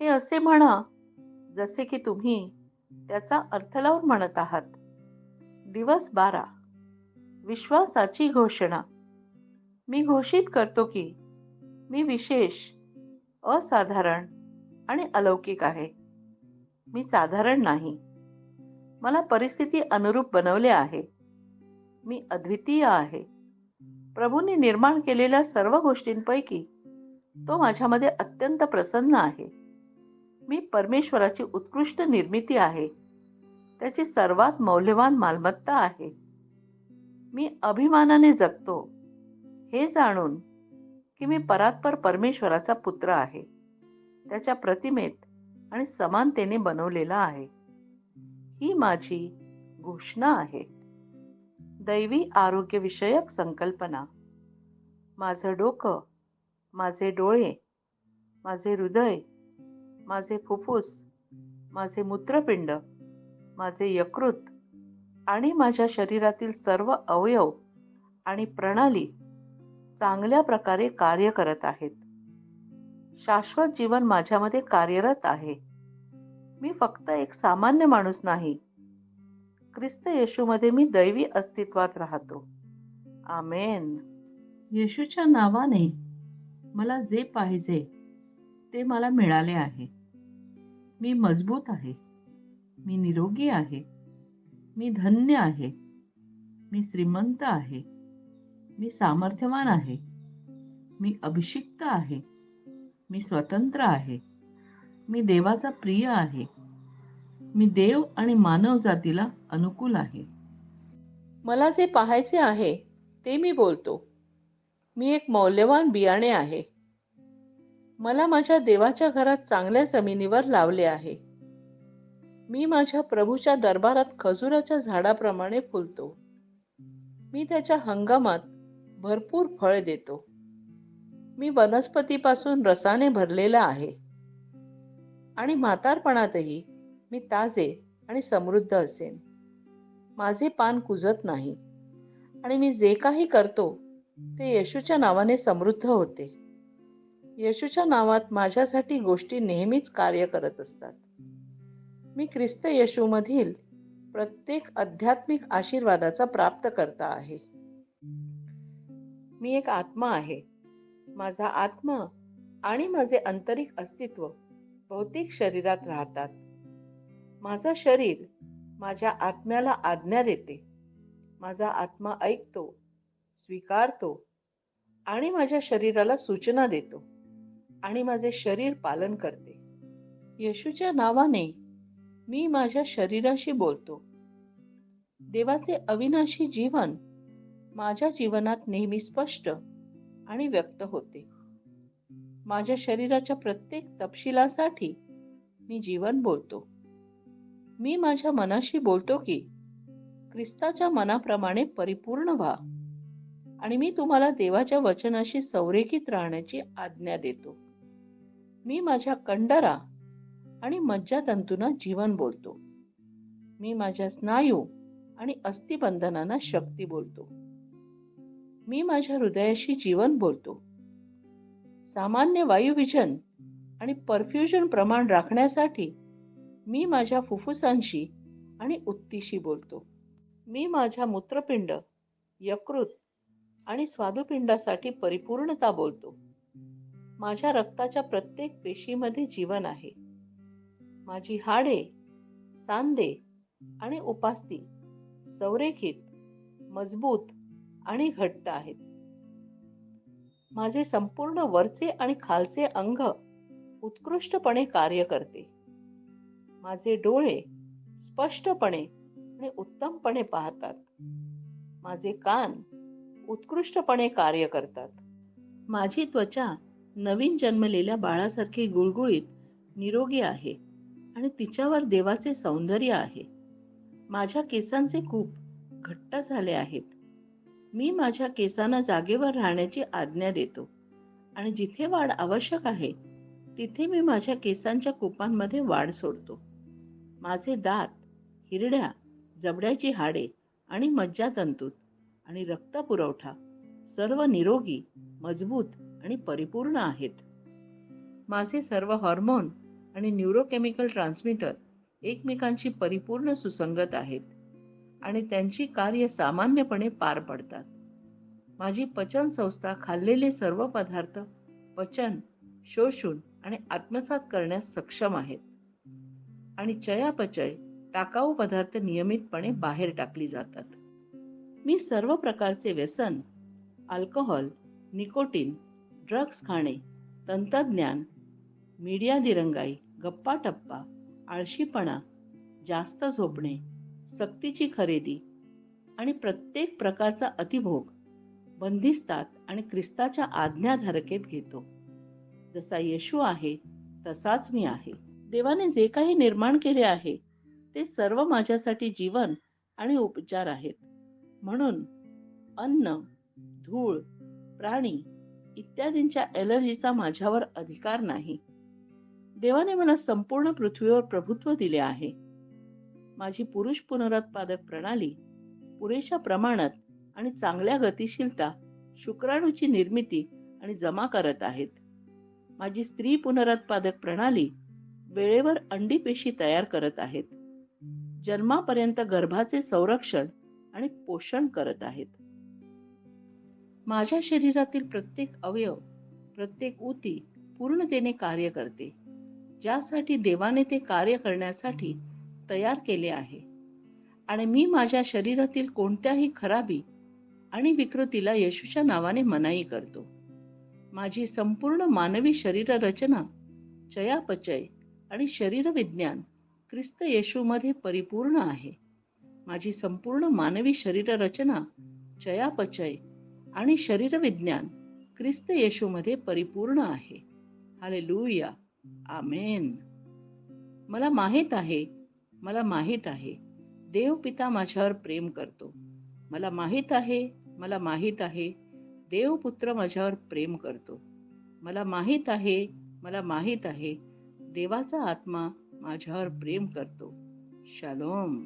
हे असे म्हणा जसे की तुम्ही त्याचा अर्थ लावून म्हणत आहात. दिवस बारा. विश्वासाची घोषणा. मी घोषित करतो की मी विशेष असाधारण आणि अलौकिक आहे. मी साधारण नाही. मला परिस्थिती अनुरूप बनवले आहे. मी अद्वितीय आहे. प्रभूंनी निर्माण केलेल्या सर्व गोष्टींपैकी तो माझ्यामध्ये अत्यंत प्रसन्न आहे. मी परमेश्वराची उत्कृष्ट निर्मिती आहे. त्याची सर्वात मौल्यवान मालमत्ता आहे. मी अभिमानाने जगतो. हे जाणून की मी परात्पर परमेश्वराचा पुत्र आहे. त्याच्या प्रतिमेत आणि समानतेने बनवलेला आहे. ही माझी घोषणा आहे. दैवी आरोग्यविषयक संकल्पना. माझं डोकं माझे डोळे माझे हृदय माझे फुफ्फुस माझे मूत्रपिंड माझे यकृत आणि माझ्या शरीरातील सर्व अवयव आणि प्रणाली चांगल्या प्रकारे कार्य करत आहेत. शाश्वत जीवन माझ्यामध्ये कार्यरत आहे. मी फक्त एक सामान्य माणूस नाही. ख्रिस्त येशूमध्ये मी दैवी अस्तित्वात राहतो. आमेन. येशूच्या नावाने मला जे पाहिजे ते मला मिळाले आहे. मी मजबूत आहे. मी निरोगी आहे. मी धन्य आहे. मी श्रीमंत आहे. मी सामर्थ्यवान आहे. मी अभिषिक्त आहे. मी स्वतंत्र आहे. मी देवाचा प्रिय आहे. मी देव आणि मानव जातीला अनुकूल आहे. मला जे पाहायचे आहे ते मी बोलतो. मी एक मौल्यवान बियाणे आहे. मला माझ्या देवाच्या घरात चांगल्या जमिनीवर लावले आहे. मी माझ्या प्रभूच्या दरबारात खजुराच्या झाडाप्रमाणे फुलतो. मी त्याच्या हंगामात भरपूर फळ देतो. मी वनस्पतीपासून रसाने भरलेला आहे. आणि म्हातारपणातही मी ताजे आणि समृद्ध असेन. माझे पान कुजत नाही. आणि मी जे काही करतो ते येशूच्या नावाने समृद्ध होते. येशूच्या नावात माझ्यासाठी गोष्टी नेहमीच कार्य करत असतात. मी ख्रिस्त येशूमधील प्रत्येक आध्यात्मिक आशीर्वादाचा प्राप्त करता आहे. मी एक आत्मा आहे. माझा आत्मा आणि माझे आंतरिक अस्तित्व भौतिक शरीरात राहतात. माझा शरीर माझ्या आत्म्याला आज्ञा देते. माझा आत्मा ऐकतो स्वीकारतो आणि माझ्या शरीराला सूचना देतो. आणि माझे शरीर पालन करते. येशूच्या नावाने मी माझ्या शरीराशी बोलतो. देवाचे अविनाशी जीवन माझ्या जीवनात नेहमी स्पष्ट आणि व्यक्त होते. माझ्या शरीराच्या प्रत्येक तपशिलासाठी मी जीवन बोलतो. मी माझ्या मनाशी बोलतो की ख्रिस्ताच्या मनाप्रमाणे परिपूर्ण व्हा आणि मी तुम्हाला देवाच्या वचनाशी संरेखित राहण्याची आज्ञा देतो. मी माझ्या कंडरा आणि मज्जातंतूंना जीवन बोलतो. मी माझ्या स्नायू आणि अस्थिबंधनांना शक्ती बोलतो. मी माझ्या हृदयाशी जीवन बोलतो. सामान्य वायुविजन आणि परफ्युजन प्रमाण राखण्यासाठी मी माझ्या फुफ्फुसांशी आणि उत्तीशी बोलतो. मी माझ्या मूत्रपिंड यकृत आणि स्वादुपिंडासाठी परिपूर्णता बोलतो. माझ्या रक्ताच्या प्रत्येक पेशीमध्ये जीवन आहे. माझी हाडे सांदे आणि उपास्ती संरेखित मजबूत आणि घट्ट आहेत. माझे संपूर्ण वरचे आणि खालचे अंग उत्कृष्टपणे कार्य करते. माझे डोळे स्पष्टपणे आणि उत्तमपणे पाहतात. माझे कान उत्कृष्टपणे कार्य करतात. माझी त्वचा नवीन जन्मलेल्या बाळासारखी गुळगुळीत निरोगी आहे आणि तिच्यावर देवाचे सौंदर्य आहे. माझ्या केसांचे खूप घट्ट झाले आहेत. मी माझ्या केसांना जागेवर राहण्याची आज्ञा देतो आणि जिथे वाढ आवश्यक आहे तिथे मी माझ्या केसांच्या कुपांमध्ये वाढ सोडतो. माझे दात हिरड्या जबड्याची हाडे आणि मज्जातंतूत आणि रक्तपुरवठा सर्व निरोगी मजबूत आणि परिपूर्ण आहेत. माझे सर्व हॉर्मोन आणि न्यूरोकेमिकल ट्रान्समीटर एकमेकांशी परिपूर्ण सुसंगत आहेत आणि त्यांची कार्य सामान्यपणे पार पडतात. माझी पचन संस्था खाल्लेले सर्व पदार्थ पचन शोषून आणि आत्मसात करण्यास सक्षम आहेत. आणि चयापचय टाकाऊ पदार्थ नियमितपणे बाहेर टाकली जातात. मी सर्व प्रकारचे व्यसन अल्कोहोल निकोटीन ड्रग्ज खाणे तंत्रज्ञान मीडिया दिरंगाई गप्पा टप्पा आळशीपणा जास्त झोपणे सक्तीची खरेदी आणि प्रत्येक प्रकारचा अतिभोग बंदिस्तात आणि ख्रिस्ताच्या आज्ञाधारकेत घेतो. जसा येशू आहे तसाच मी आहे. देवाने जे काही निर्माण केले आहे ते सर्व माझ्यासाठी जीवन आणि उपचार आहेत. म्हणून अन्न धूळ प्राणी इत्यादींच्या एलर्जीचा माझ्यावर अधिकार नाही. देवाने मला संपूर्ण पृथ्वीवर प्रभुत्व दिले आहे. माझी पुरुष पुनरुत्पादक प्रणाली पुरेशा प्रमाणात आणि चांगल्या गतिशीलता शुक्राणूची निर्मिती आणि जमा करत आहेत. माझी स्त्री पुनरुत्पादक प्रणाली वेळेवर अंडी पेशी तयार करत आहेत. जन्मापर्यंत गर्भाचे संरक्षण आणि पोषण करत आहेत. माझ्या शरीरातील प्रत्येक अवयव प्रत्येक ऊती पूर्णतेने कार्य करते ज्यासाठी देवाने ते कार्य करण्यासाठी तयार केले आहे. आणि मी माझ्या शरीरातील कोणत्याही खराबी आणि विकृतीला येशूच्या नावाने मनाई करतो. माझी संपूर्ण मानवी शरीर रचना चयापचय आणि शरीरविज्ञान ख्रिस्त येशूमध्ये परिपूर्ण आहे. माझी संपूर्ण मानवी शरीर रचना चयापचय आणि शरीरविज्ञान ख्रिस्त येशूमध्ये परिपूर्ण आहे. हालेलुया. आमेन. मला माहीत आहे मला माहीत आहे देव पिता माझ्यावर प्रेम करतो. मला माहीत आहे मला माहीत आहे देव पुत्र माझ्यावर प्रेम करतो. मला माहीत आहे मला माहीत आहे देवाचा आत्मा माझ्यावर प्रेम करतो. शालोम.